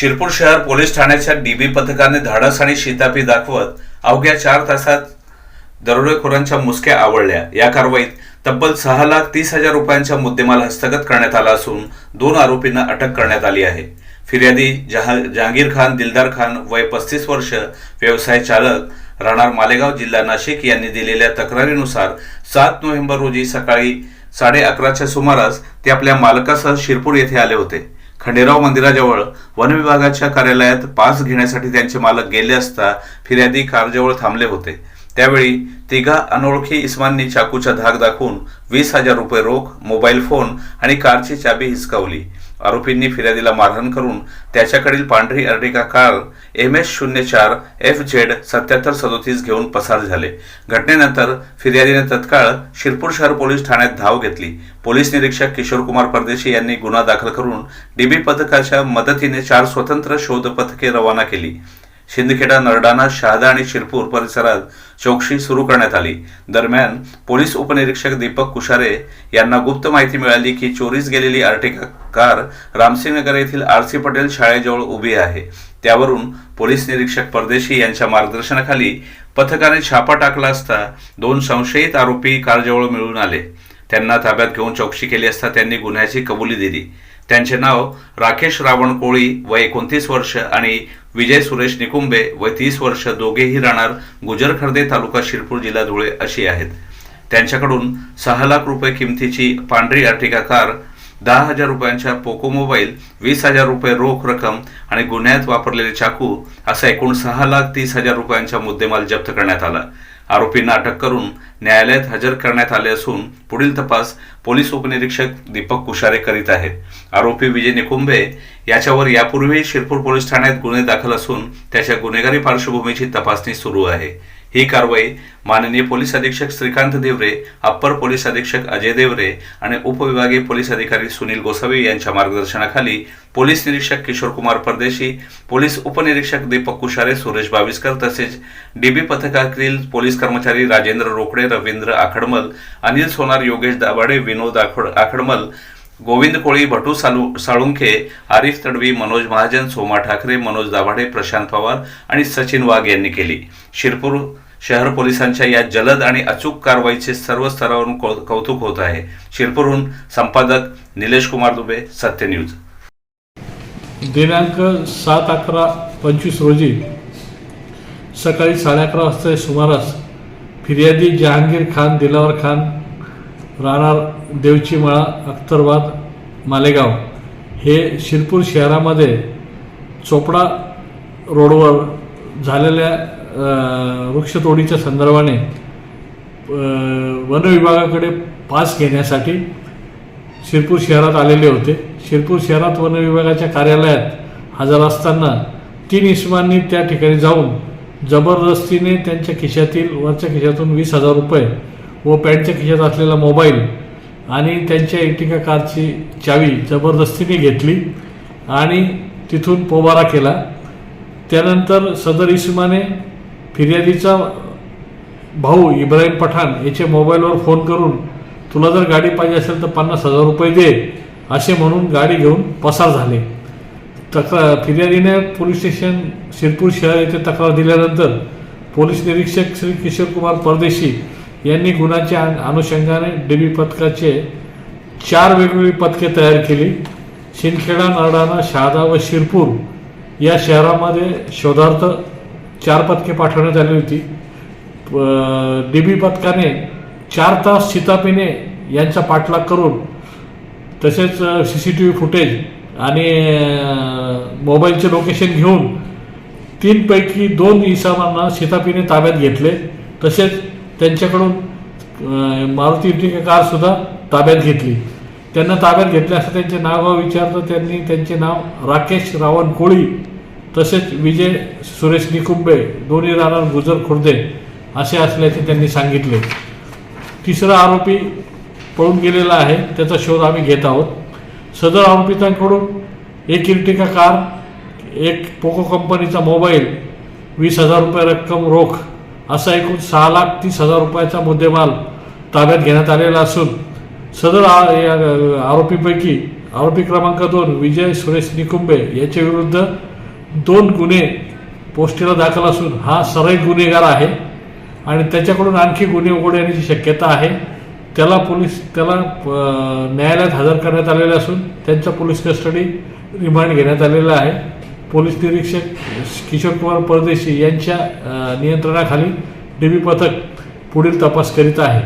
शिरपूर शहर पोलीस ठाण्याच्या डीबी पथकाने धाडस आणि शितापी दाखवत अवघ्या चार तासात दरोडेखोरांच्या मुसक्या आवळल्या. या कारवाईत तब्बल सहा लाख तीस हजार रुपयांचा मुद्देमाल हस्तगत करण्यात आला असून दोन आरोपींना अटक करण्यात आली आहे. फिर्यादी जहा जहांगीर खान दिलदार खान वय पस्तीस वर्ष व्यवसाय चालक राहणार मालेगाव जिल्हा नाशिक यांनी दिलेल्या तक्रारीनुसार सात नोव्हेंबर रोजी सकाळी साडे अकराच्या सुमारास ते आपल्या मालकासह शिरपूर येथे आले होते. खंडेराव मंदिराजवळ वन विभागाच्या कार्यालयात पास घेण्यासाठी त्यांचे मालक गेले असता फिर्यादी कारजवळ थांबले होते. त्यावेळी तिघा अनोळखी इस्मांनी चाकूचा धाक दाखवून वीस हजार रुपये रोख मोबाईल फोन आणि कारची चाबी हिसकावली. आरोपींनी फिर्यादीला मारहाण करून त्याच्याकडील पांढरी अर्टिका कार एम एस शून्य चार एफ झेड सत्याहत्तर सदोतीस घेऊन पसार झाले. घटनेनंतर फिर्यादीने तत्काळ शिरपूर शहर पोलीस ठाण्यात धाव घेतली. पोलीस निरीक्षक किशोर कुमार परदेशी यांनी गुन्हा दाखल करून डीबी पथकाच्या मदतीने चार स्वतंत्र शोध पथके रवाना केली. शिंदखेडा नरडाणा शहादा आणि शिरपूर परिसरात चौकशी सुरू करण्यात आली. दरम्यान पोलीस उपनिरीक्षक दीपक कुशारे यांना गुप्त माहिती मिळाली की चोरीस गेलेली आर्टिका कार रामसिंगनगर येथील आर सी पटेल शाळेजवळ उभी आहे. त्यावरून पोलीस निरीक्षक परदेशी यांच्या मार्गदर्शनाखाली पथकाने छापा टाकला असता दोन संशयित आरोपी कारजवळ मिळून आले. त्यांना ताब्यात घेऊन चौकशी केली असता त्यांनी गुन्ह्याची कबुली दिली. त्यांचे नाव राकेश रावण कोळी व एकोणतीस वर्ष आणि विजय सुरेश निकुंबे व तीस वर्ष दोघेही राहणार गुजर खर्दे तालुका शिरपूर जिल्हा धुळे अशी आहेत. त्यांच्याकडून सहा लाख रुपये किमतीची पांढरी अर्टिका कार दहा हजार रुपयांच्या पोको मोबाईल वीस हजार रुपये रोख रक्कम आणि गुन्ह्यात वापरलेले चाकू असा एकूण सहा लाख तीस हजार रुपयांचा मुद्देमाल जप्त करण्यात आला. आरोपींना अटक करून न्यायालयात हजर करण्यात आले असून पुढील तपास पोलीस उपनिरीक्षक दीपक कुशारे करीत आहेत. आरोपी विजय निकुंबे याच्यावर यापूर्वी शिरपूर पोलीस ठाण्यात गुन्हे दाखल असून त्याच्या गुन्हेगारी पार्श्वभूमीची तपासणी सुरू आहे. ही कारवाई माननीय पोलीस अधीक्षक श्रीकांत देवरे अप्पर पोलीस अधीक्षक अजय देवरे आणि उपविभागीय पोलीस अधिकारी सुनील गोसावी यांच्या मार्गदर्शनाखाली पोलीस निरीक्षक किशोर कुमार परदेशी पोलीस उपनिरीक्षक दीपक कुशारे सुरेश बाविस्कर तसेच डीबी पथकातील पोलीस कर्मचारी राजेंद्र रोकडे रवींद्र आखडमल अनिल सोनार योगेश दाभाडे विनोद आखड आखडमल गोविंद कोळी भटू सालू साळुंखे आरिफ तडवी मनोज महाजन सोमा ठाकरे मनोज दाभाडे प्रशांत पवार आणि सचिन वाघ यांनी केली. शिरपूर शहर पोलिसांच्या या जलद आणि अचूक कारवाईचे सर्व स्तरावरून कौ- कौतुक होत आहे. शिरपूरहून संपादक निलेश कुमार दुबे सत्य न्यूज. दिनांक सात अकरा पंचवीस रोजी सकाळी साडे अकरा वाजता सुमारास फिर्यादी जहांगीर खान दिलावर खान राहणार देवचीमळा अख्तरबाद मालेगाव. हे शिरपूर शहरामध्ये चोपडा रोडवर झालेल्या वृक्षतोडीच्या संदर्भाने वनविभागाकडे पास घेण्यासाठी शिरपूर शहरात आलेले होते. शिरपूर शहरात वनविभागाच्या कार्यालयात हजर असताना तीन इस्मांनी त्या ठिकाणी जाऊन जबरदस्तीने त्यांच्या खिशातील वरच्या खिशातून वीस हजार रुपये व पॅन्टच्या खिशात असलेला मोबाईल आणि त्यांच्या एटिका कारची चावी जबरदस्तीने घेतली आणि तिथून पोबारा केला. त्यानंतर सदर इसमाने फिर्यादीचा भाऊ इब्राहिम पठाण याच्या मोबाईलवर फोन करून तुला जर गाडी पाहिजे असेल तर पन्नास हजार रुपये दे असे म्हणून गाडी घेऊन पसार झाले. तक्रार फिर्यादीने पोलीस स्टेशन शिरपूर शहर येथे तक्रार दिल्यानंतर पोलीस निरीक्षक श्री किशोर कुमार परदेशी यांनी गुन्ह्याच्या अनुषंगाने डीबी पथकाचे चार वेगवेगळी पथके तयार केली. शिंदखेडा नरडाणा शहादा व शिरपूर या शहरामध्ये शोधार्थ चार पथके पाठवण्यात आली होती. डी बी पथकाने चार तास सीतापिने यांचा पाठलाग करून तसेच C C T V footage आणि मोबाईलचे लोकेशन घेऊन तीनपैकी दोन इसामांना सीतापिने ताब्यात घेतले. तसेच त्यांच्याकडून मारुती इर्टिका कारसुद्धा ताब्यात घेतली. त्यांना ताब्यात घेतल्या असं त्यांचे नाव विचारलं त्यांनी त्यांचे नाव राकेश रावण कोळी तसेच विजय सुरेश निकुंबे दोन्ही राहणार गुजर खुर्दे असे असल्याचे त्यांनी सांगितले. तिसरा आरोपी पळून गेलेला आहे त्याचा शोध आम्ही घेत आहोत. सदर आरोपितांकडून एक इर्टिका कार एक पोको कंपनीचा मोबाईल वीस हजार रुपये रक्कम रोख असा एकूण सहा लाख तीस हजार रुपयाचा मुद्देमाल ताब्यात घेण्यात आलेला असून सदर या आरोपीपैकी आरोपी क्रमांक दोन विजय सुरेश निकुंबे याच्या विरुद्ध दोन गुन्हे पोस्टीला दाखल असून हा सराईत गुन्हेगार आहे आणि त्याच्याकडून आणखी गुन्हे उघड येण्याची शक्यता आहे. त्याला पोलीस त्याला न्यायालयात हजर करण्यात आलेले असून त्यांचा पोलीस कस्टडी रिमांड घेण्यात आलेला आहे. पोलीस निरीक्षक किशोर कुमार परदेशी यांच्या नियंत्रणाखाली डीबी पथक पुढील तपास करीत आहे.